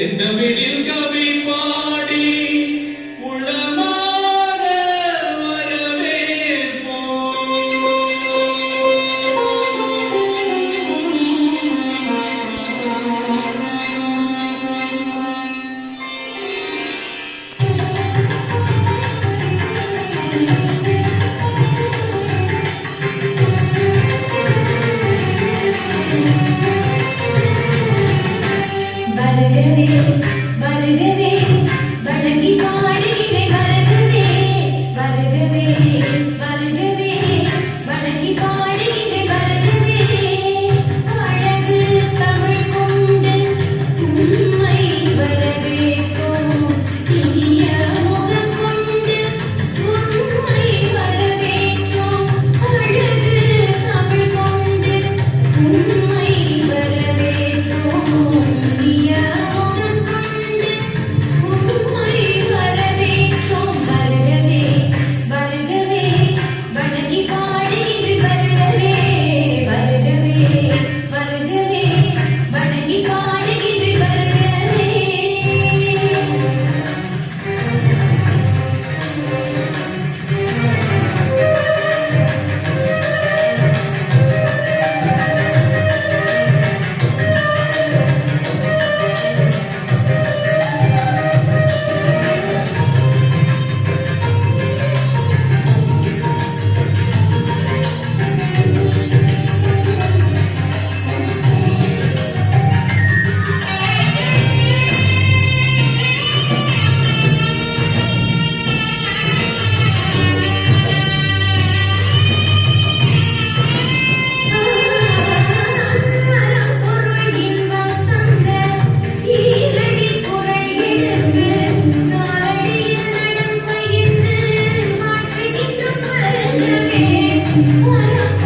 ചെന്തമിഴിൽ കവി പാടി thank you Vale, Yeah.